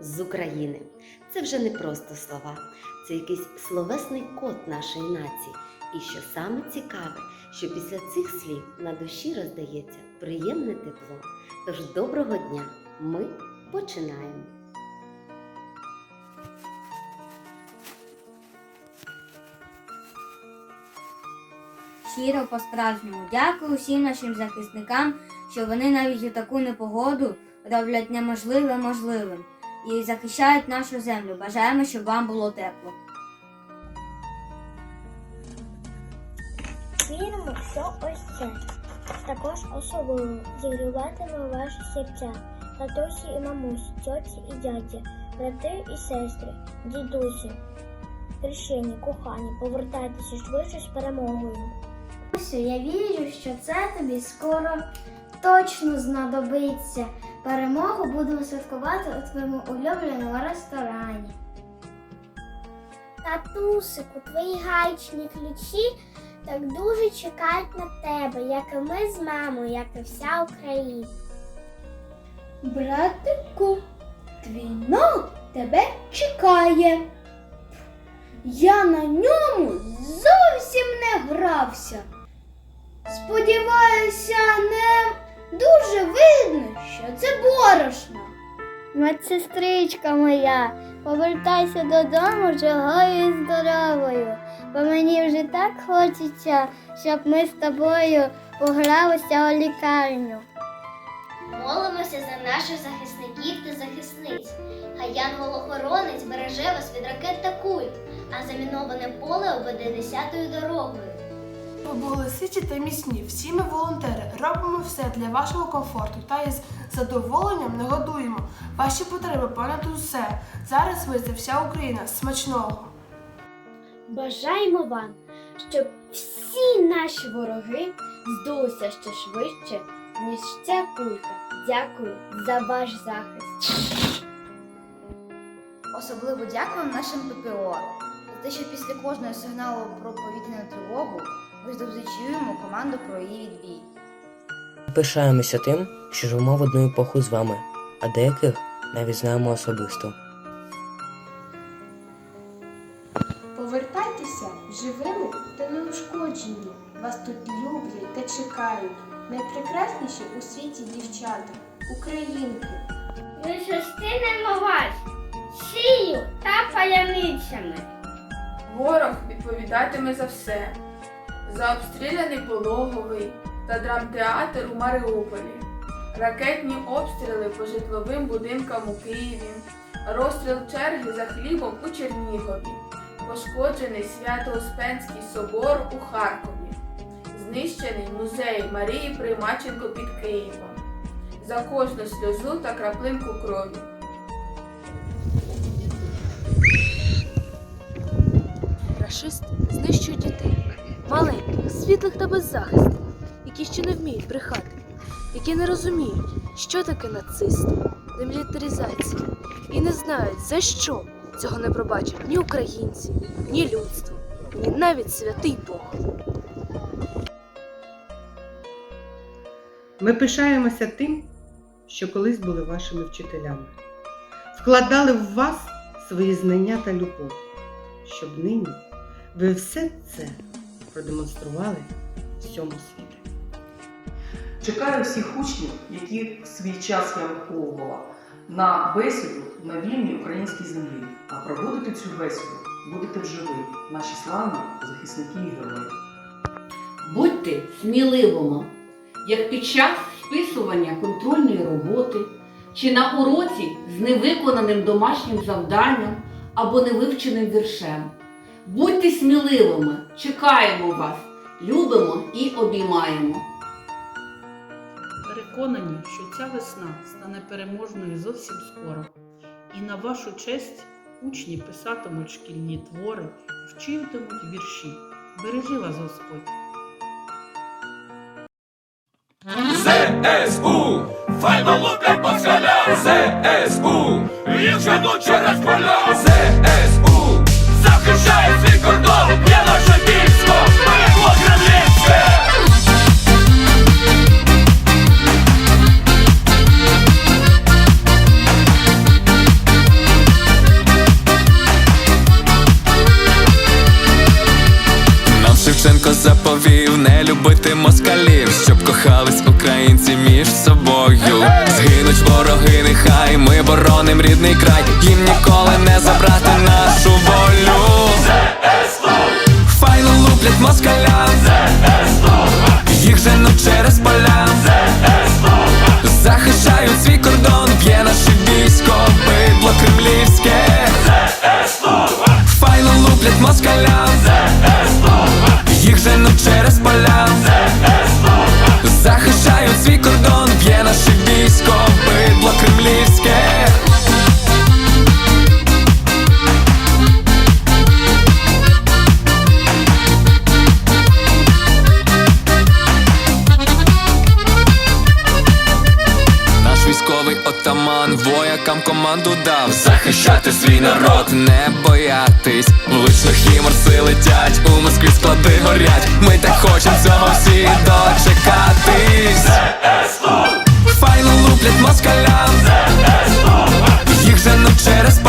з України. Це вже не просто слова, це якийсь словесний код нашої нації. І що саме цікаве, що після цих слів на душі роздається приємне тепло. Тож доброго дня! Ми починаємо. Щиро по-справжньому дякую всім нашим захисникам, що вони навіть у таку непогоду роблять неможливе можливим і захищають нашу землю. Бажаємо, щоб вам було тепло. Віримо, що ось це також особливо зігріватиме ваші серця, татусі і мамусі, тьоті і дяді, брати і сестри, дідусі, хрещені, кохані, повертайтеся швидше з перемогою. Бабусю, я вірю, що це тобі скоро точно знадобиться. Перемогу будемо святкувати у твоєму улюбленому ресторані. Татусику, твої гаечні ключі так дуже чекають на тебе, як і ми з мамою, як і вся Україна. Братику, твій ног тебе чекає. Я на ньому зовсім не грався. Сподіваюся, не дуже видно, що це борошно. Медсестричка моя, повертайся додому живою і здоровою, бо мені вже так хочеться, щоб ми з тобою погралися у лікарню. Молимося за наших захисників та захисниць. Хай янгол-охоронець береже вас від ракет та куль, а заміноване поле обведе десятою дорогою. Ви були ситі та міцні. Всі ми волонтери. Робимо все для вашого комфорту та із задоволенням нагодуємо ваші потреби понад усе. Зараз ви це вся Україна. Смачного! Бажаємо вам, щоб всі наші вороги здулися ще швидше, ніж ця кулька. Дякую за ваш захист. Особливо дякую нашим ППО за те, що після кожного сигналу про повітряну тривогу ми завжди чуємо команду про її відбій. Пишаємося тим, що живемо в одну епоху з вами, а деяких навіть знаємо особисто. Повертайтеся живими та неушкоджені. Вас тут люблять та чекають. Найпрекрасніші у світі дівчата, українки. Ми зустрінемо вас сію та паяницями. Ворог відповідатиме за все. За обстріляний пологовий та драмтеатр у Маріуполі, ракетні обстріли по житловим будинкам у Києві, розстріл черги за хлібом у Чернігові, пошкоджений Свято-Успенський собор у Харкові, знищений музей Марії Приймаченко під Києвом. За кожну сльозу та краплинку крові. Рашисти знищують дітей, маленьких, світлих та беззахисних, які ще не вміють брехати, які не розуміють, що таке нацизм, демілітаризація, і не знають, за що цього не пробачать ні українці, ні людство, ні навіть святий Бог. Ми пишаємося тим, що колись були вашими вчителями, вкладали в вас свої знання та любов, щоб нині ви все це продемонстрували всьому світу. Чекаю всіх учнів, які в свій час я виховувала, на бесіду на вільній українській землі. А проводити цю бесіду будете вживі, наші славні захисники і герої. Будьте сміливими, як під час списування контрольної роботи чи на уроці з невиконаним домашнім завданням або невивченим віршем. Будьте сміливими, чекаємо вас, любимо і обіймаємо. Переконані, що ця весна стане переможною зовсім скоро. І на вашу честь учні писатимуть шкільні твори, вчитимуть вірші. Бережи вас Господь! ЗСУ, файно луплять москаля ЗСУ, їх женуть через поля ЗСУ, кохались українці між собою. Згинуть вороги, нехай ми бороним рідний край, їм ніколи не забрати нашу волю. Файно луплять москалям, їх женуть через поля. Захищають свій кордон, б'є наше військо, бидло кремлівське. Файно луплять москалям, їх женуть через поля. Захищають свій кордон, б'є наше військо, козакам команду дав захищати свій народ, не боятись, влучних і морси летять, у Москві склади горять. Ми так хочемо цього всі дочекатись. Файно луплять москалям, їх женуть через.